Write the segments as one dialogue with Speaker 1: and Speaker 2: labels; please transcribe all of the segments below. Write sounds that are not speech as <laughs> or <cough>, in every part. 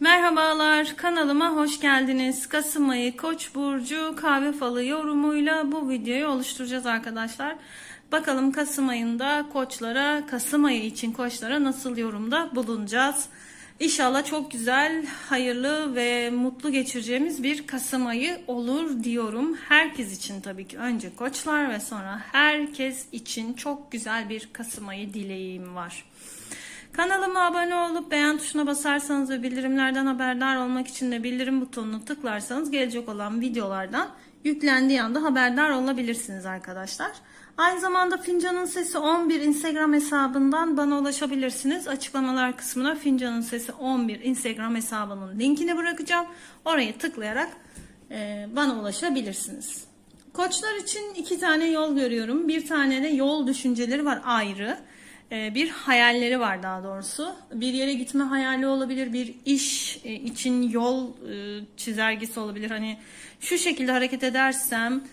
Speaker 1: Merhabalar, kanalıma hoş geldiniz. Kasım ayı Koç burcu kahve falı yorumuyla bu videoyu oluşturacağız arkadaşlar. Bakalım Kasım ayında koçlara, Kasım ayı için koçlara nasıl yorumda bulunacağız. İnşallah çok güzel, hayırlı ve mutlu geçireceğimiz bir Kasım ayı olur diyorum. Herkes için tabii ki önce koçlar ve sonra herkes için çok güzel bir Kasım ayı dileğim var. Kanalıma abone olup beğen tuşuna basarsanız ve bildirimlerden haberdar olmak için de bildirim butonunu tıklarsanız gelecek olan videolardan yüklendiği anda haberdar olabilirsiniz arkadaşlar. Aynı zamanda Fincanın Sesi 11 Instagram hesabından bana ulaşabilirsiniz. Açıklamalar kısmına Fincanın Sesi 11 Instagram hesabının linkini bırakacağım. Oraya tıklayarak e, bana ulaşabilirsiniz. Koçlar için iki tane yol görüyorum. Bir tane de yol düşünceleri var ayrı. Ee, bir hayalleri var daha doğrusu. Bir yere gitme hayali olabilir, bir iş e, için yol e, çizelgesi olabilir. Hani şu şekilde hareket edersem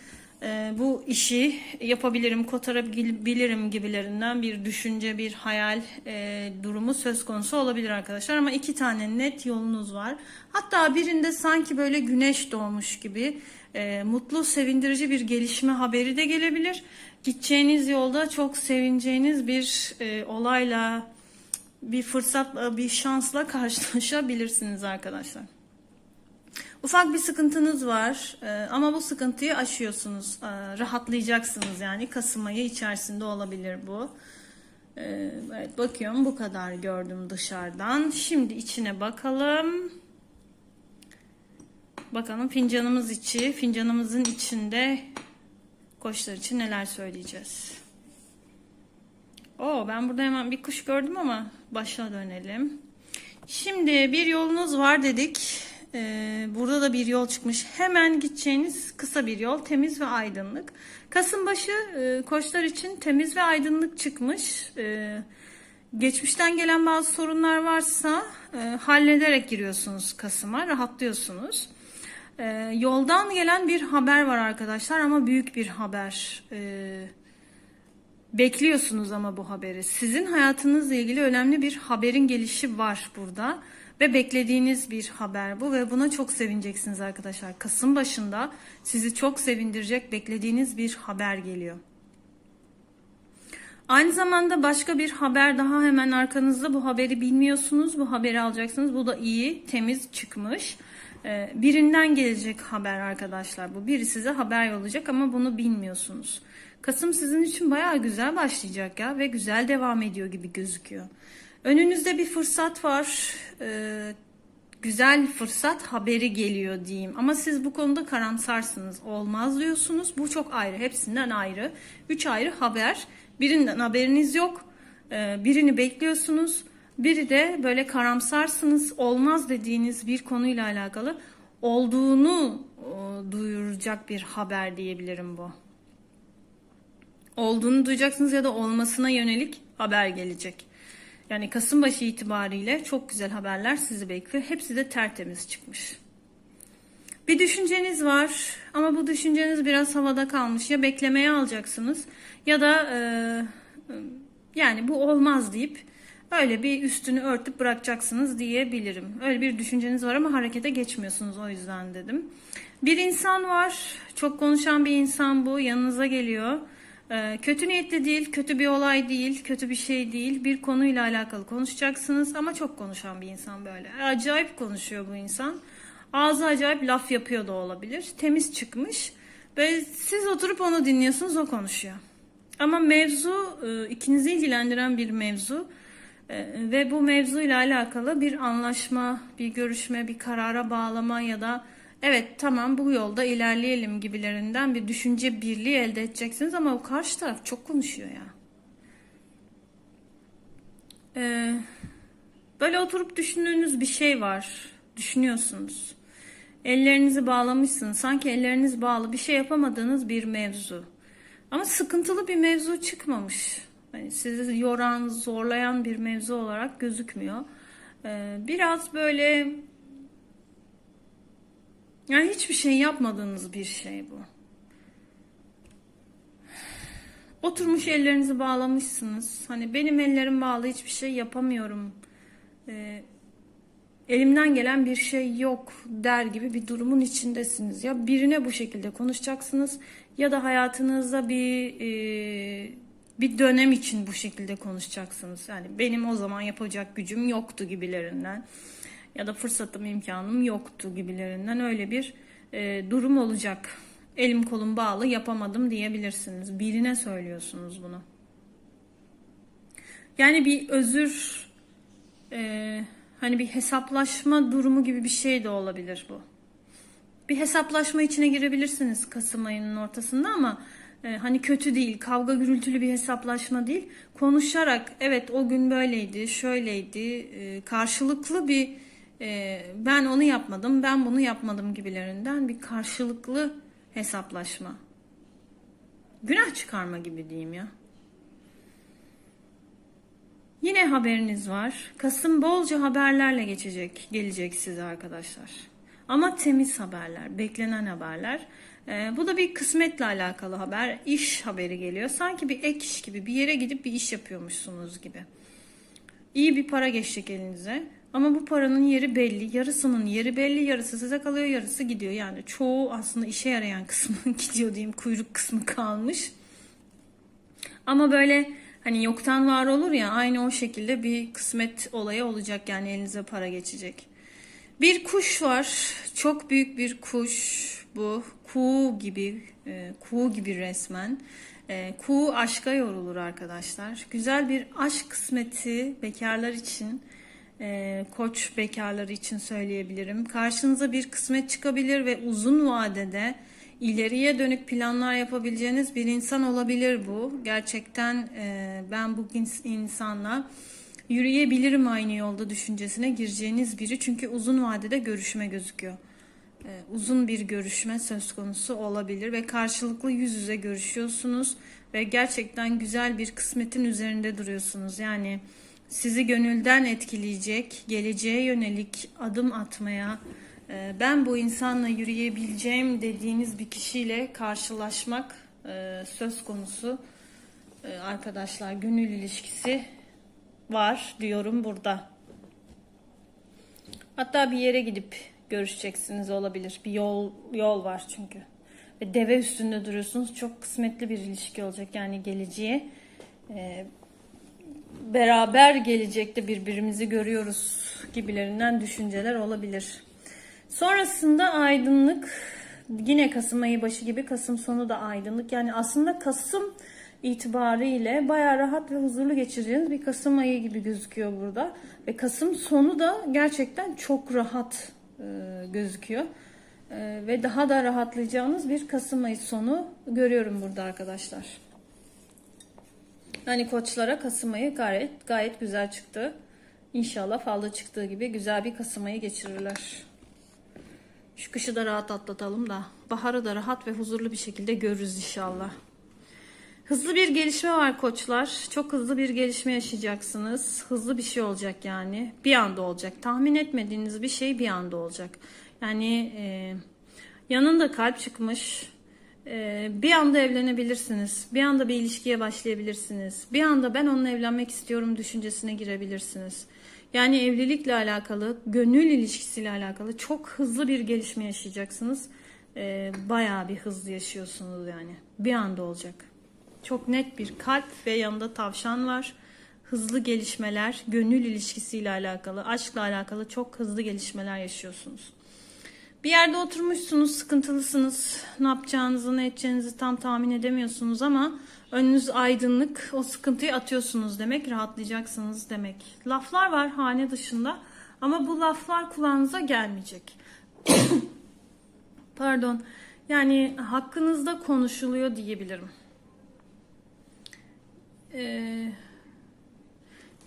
Speaker 1: e, bu işi yapabilirim, kotarabilirim gibilerinden bir düşünce, bir hayal e, durumu söz konusu olabilir arkadaşlar. Ama iki tane net yolunuz var. Hatta birinde sanki böyle güneş doğmuş gibi e, mutlu, sevindirici bir gelişme haberi de gelebilir. Gideceğiniz yolda çok sevineceğiniz bir e, olayla, bir fırsatla, bir şansla <laughs> karşılaşabilirsiniz arkadaşlar. Ufak bir sıkıntınız var e, ama bu sıkıntıyı aşıyorsunuz. E, rahatlayacaksınız yani. Kasım ayı içerisinde olabilir bu. E, evet bakıyorum bu kadar gördüm dışarıdan. Şimdi içine bakalım. Bakalım fincanımız içi. Fincanımızın içinde koçlar için neler söyleyeceğiz. Oo ben burada hemen bir kuş gördüm ama başa dönelim. Şimdi bir yolunuz var dedik. Ee, burada da bir yol çıkmış. Hemen gideceğiniz kısa bir yol. Temiz ve aydınlık. Kasımbaşı e, koçlar için temiz ve aydınlık çıkmış. Ee, geçmişten gelen bazı sorunlar varsa e, hallederek giriyorsunuz Kasım'a. Rahatlıyorsunuz. Ee, yoldan gelen bir haber var arkadaşlar ama büyük bir haber. Bekliyorsunuz ama bu haberi. Sizin hayatınızla ilgili önemli bir haberin gelişi var burada. Ve beklediğiniz bir haber bu ve buna çok sevineceksiniz arkadaşlar. Kasım başında sizi çok sevindirecek beklediğiniz bir haber geliyor. Aynı zamanda başka bir haber daha hemen arkanızda bu haberi bilmiyorsunuz. Bu haberi alacaksınız. Bu da iyi, temiz çıkmış. Ee, birinden gelecek haber arkadaşlar bu. Biri size haber yollayacak ama bunu bilmiyorsunuz. Kasım sizin için bayağı güzel başlayacak ya ve güzel devam ediyor gibi gözüküyor. Önünüzde bir fırsat var. Ee, güzel fırsat haberi geliyor diyeyim. Ama siz bu konuda karamsarsınız. Olmaz diyorsunuz. Bu çok ayrı. Hepsinden ayrı. Üç ayrı haber. Birinden haberiniz yok. Ee, birini bekliyorsunuz. Biri de böyle karamsarsınız. Olmaz dediğiniz bir konuyla alakalı olduğunu o, duyuracak bir haber diyebilirim bu. Olduğunu duyacaksınız ya da olmasına yönelik haber gelecek. Yani Kasımbaşı itibariyle çok güzel haberler sizi bekliyor. Hepsi de tertemiz çıkmış. Bir düşünceniz var ama bu düşünceniz biraz havada kalmış. Ya beklemeye alacaksınız ya da e, yani bu olmaz deyip öyle bir üstünü örtüp bırakacaksınız diyebilirim. Öyle bir düşünceniz var ama harekete geçmiyorsunuz o yüzden dedim. Bir insan var. Çok konuşan bir insan bu. Yanınıza geliyor. Ee, kötü niyetli değil, kötü bir olay değil, kötü bir şey değil. Bir konuyla alakalı konuşacaksınız ama çok konuşan bir insan böyle. Acayip konuşuyor bu insan. Ağzı acayip laf yapıyor da olabilir. Temiz çıkmış. Ve siz oturup onu dinliyorsunuz, o konuşuyor. Ama mevzu e, ikinizi ilgilendiren bir mevzu. E, ve bu mevzuyla alakalı bir anlaşma, bir görüşme, bir karara bağlama ya da evet tamam bu yolda ilerleyelim gibilerinden bir düşünce birliği elde edeceksiniz ama o karşı taraf çok konuşuyor ya. Ee, böyle oturup düşündüğünüz bir şey var. Düşünüyorsunuz. Ellerinizi bağlamışsınız. Sanki elleriniz bağlı bir şey yapamadığınız bir mevzu. Ama sıkıntılı bir mevzu çıkmamış. Hani sizi yoran, zorlayan bir mevzu olarak gözükmüyor. Ee, biraz böyle yani hiçbir şey yapmadığınız bir şey bu. Oturmuş ellerinizi bağlamışsınız. Hani benim ellerim bağlı hiçbir şey yapamıyorum. Ee, elimden gelen bir şey yok der gibi bir durumun içindesiniz. Ya birine bu şekilde konuşacaksınız ya da hayatınızda bir e, bir dönem için bu şekilde konuşacaksınız. Yani benim o zaman yapacak gücüm yoktu gibilerinden ya da fırsatım imkanım yoktu gibilerinden öyle bir e, durum olacak. Elim kolum bağlı yapamadım diyebilirsiniz. Birine söylüyorsunuz bunu. Yani bir özür e, hani bir hesaplaşma durumu gibi bir şey de olabilir bu. Bir hesaplaşma içine girebilirsiniz Kasım ayının ortasında ama e, hani kötü değil, kavga gürültülü bir hesaplaşma değil. Konuşarak evet o gün böyleydi, şöyleydi, e, karşılıklı bir e, ben onu yapmadım, ben bunu yapmadım gibilerinden bir karşılıklı hesaplaşma. Günah çıkarma gibi diyeyim ya. Yine haberiniz var. Kasım bolca haberlerle geçecek, gelecek size arkadaşlar. Ama temiz haberler, beklenen haberler. Ee, bu da bir kısmetle alakalı haber. İş haberi geliyor. Sanki bir ek iş gibi, bir yere gidip bir iş yapıyormuşsunuz gibi. İyi bir para geçecek elinize. Ama bu paranın yeri belli. Yarısının yeri belli. Yarısı size kalıyor, yarısı gidiyor. Yani çoğu aslında işe yarayan kısmı <laughs> gidiyor diyeyim. Kuyruk kısmı kalmış. Ama böyle hani yoktan var olur ya aynı o şekilde bir kısmet olayı olacak yani elinize para geçecek. Bir kuş var. Çok büyük bir kuş bu. Kuğu gibi, e, kuğu gibi resmen. E, kuğu aşka yorulur arkadaşlar. Güzel bir aşk kısmeti bekarlar için, e, koç bekarları için söyleyebilirim. Karşınıza bir kısmet çıkabilir ve uzun vadede ileriye dönük planlar yapabileceğiniz bir insan olabilir bu. Gerçekten e, ben bu insanla yürüyebilirim aynı yolda düşüncesine gireceğiniz biri. Çünkü uzun vadede görüşme gözüküyor. E, uzun bir görüşme söz konusu olabilir ve karşılıklı yüz yüze görüşüyorsunuz ve gerçekten güzel bir kısmetin üzerinde duruyorsunuz. Yani sizi gönülden etkileyecek, geleceğe yönelik adım atmaya, e, ben bu insanla yürüyebileceğim dediğiniz bir kişiyle karşılaşmak e, söz konusu e, arkadaşlar. Gönül ilişkisi var diyorum burada. Hatta bir yere gidip görüşeceksiniz olabilir. Bir yol yol var çünkü. Ve deve üstünde duruyorsunuz. Çok kısmetli bir ilişki olacak yani geleceğe. Beraber gelecekte birbirimizi görüyoruz gibilerinden düşünceler olabilir. Sonrasında aydınlık yine Kasım ayı başı gibi Kasım sonu da aydınlık. Yani aslında Kasım itibariyle bayağı rahat ve huzurlu geçireceğiniz bir Kasım ayı gibi gözüküyor burada. Ve Kasım sonu da gerçekten çok rahat e, gözüküyor. E, ve daha da rahatlayacağınız bir Kasım ayı sonu görüyorum burada arkadaşlar. Yani koçlara Kasım ayı gayet gayet güzel çıktı. İnşallah falda çıktığı gibi güzel bir Kasım ayı geçirirler. Şu kışı da rahat atlatalım da baharı da rahat ve huzurlu bir şekilde görürüz inşallah. Hızlı bir gelişme var koçlar. Çok hızlı bir gelişme yaşayacaksınız. Hızlı bir şey olacak yani. Bir anda olacak. Tahmin etmediğiniz bir şey bir anda olacak. Yani e, yanında kalp çıkmış. E, bir anda evlenebilirsiniz. Bir anda bir ilişkiye başlayabilirsiniz. Bir anda ben onunla evlenmek istiyorum düşüncesine girebilirsiniz. Yani evlilikle alakalı, gönül ilişkisiyle alakalı çok hızlı bir gelişme yaşayacaksınız. Ee, bayağı bir hızlı yaşıyorsunuz yani. Bir anda olacak. Çok net bir kalp ve yanında tavşan var. Hızlı gelişmeler, gönül ilişkisiyle alakalı, aşkla alakalı çok hızlı gelişmeler yaşıyorsunuz. Bir yerde oturmuşsunuz, sıkıntılısınız. Ne yapacağınızı, ne edeceğinizi tam tahmin edemiyorsunuz ama önünüz aydınlık. O sıkıntıyı atıyorsunuz demek, rahatlayacaksınız demek. Laflar var hane dışında ama bu laflar kulağınıza gelmeyecek. <coughs> Pardon. Yani hakkınızda konuşuluyor diyebilirim. Ee,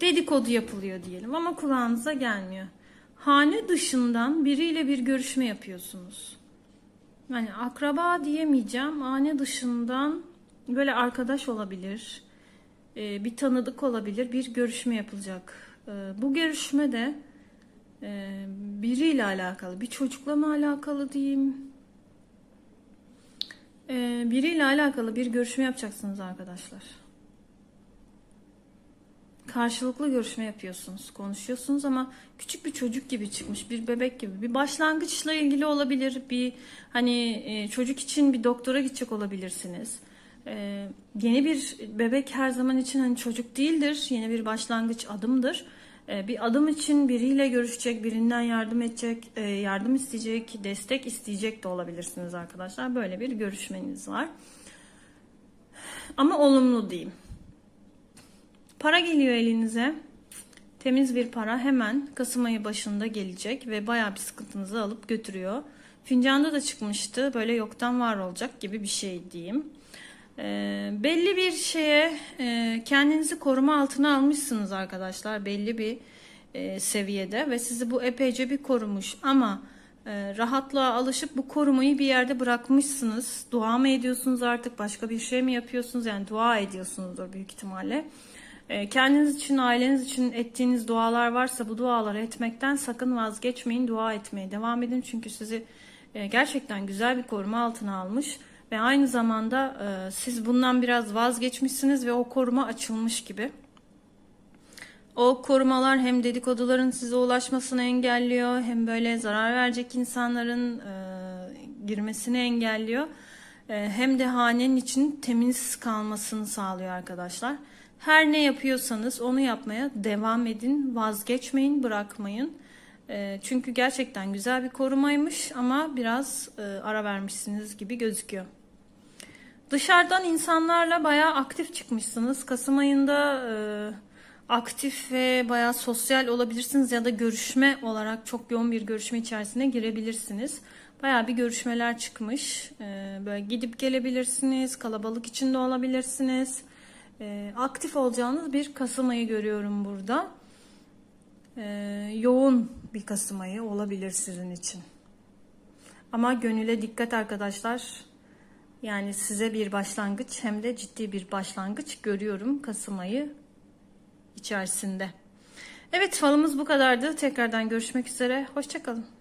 Speaker 1: dedikodu yapılıyor diyelim ama kulağınıza gelmiyor hane dışından biriyle bir görüşme yapıyorsunuz. Yani akraba diyemeyeceğim. Hane dışından böyle arkadaş olabilir. E, bir tanıdık olabilir. Bir görüşme yapılacak. E, bu görüşme de e, biriyle alakalı. Bir çocukla mı alakalı diyeyim. Biriyle alakalı bir görüşme yapacaksınız arkadaşlar. Karşılıklı görüşme yapıyorsunuz, konuşuyorsunuz ama küçük bir çocuk gibi çıkmış, bir bebek gibi. Bir başlangıçla ilgili olabilir, bir hani e, çocuk için bir doktora gidecek olabilirsiniz. E, yeni bir bebek her zaman için hani çocuk değildir, yeni bir başlangıç adımdır. E, bir adım için biriyle görüşecek, birinden yardım edecek, e, yardım isteyecek, destek isteyecek de olabilirsiniz arkadaşlar. Böyle bir görüşmeniz var. Ama olumlu diyeyim. Para geliyor elinize. Temiz bir para hemen Kasım ayı başında gelecek ve bayağı bir sıkıntınızı alıp götürüyor. Fincanda da çıkmıştı. Böyle yoktan var olacak gibi bir şey diyeyim. Ee, belli bir şeye e, kendinizi koruma altına almışsınız arkadaşlar. Belli bir e, seviyede ve sizi bu epeyce bir korumuş ama e, rahatlığa alışıp bu korumayı bir yerde bırakmışsınız. Dua mı ediyorsunuz artık başka bir şey mi yapıyorsunuz? Yani dua ediyorsunuzdur büyük ihtimalle. E, kendiniz için, aileniz için ettiğiniz dualar varsa bu duaları etmekten sakın vazgeçmeyin. Dua etmeye devam edin. Çünkü sizi e, gerçekten güzel bir koruma altına almış. Ve aynı zamanda e, siz bundan biraz vazgeçmişsiniz ve o koruma açılmış gibi. O korumalar hem dedikoduların size ulaşmasını engelliyor hem böyle zarar verecek insanların e, girmesini engelliyor. Hem de hanenin için temiz kalmasını sağlıyor arkadaşlar. Her ne yapıyorsanız onu yapmaya devam edin. Vazgeçmeyin, bırakmayın. E, çünkü gerçekten güzel bir korumaymış ama biraz e, ara vermişsiniz gibi gözüküyor. Dışarıdan insanlarla bayağı aktif çıkmışsınız. Kasım ayında e, aktif ve bayağı sosyal olabilirsiniz ya da görüşme olarak çok yoğun bir görüşme içerisine girebilirsiniz. Bayağı bir görüşmeler çıkmış. E, böyle gidip gelebilirsiniz, kalabalık içinde olabilirsiniz. E, aktif olacağınız bir Kasım ayı görüyorum burada. E, yoğun bir Kasım ayı olabilir sizin için. Ama gönüle dikkat arkadaşlar. Yani size bir başlangıç hem de ciddi bir başlangıç görüyorum Kasım ayı içerisinde. Evet falımız bu kadardı. Tekrardan görüşmek üzere. Hoşçakalın.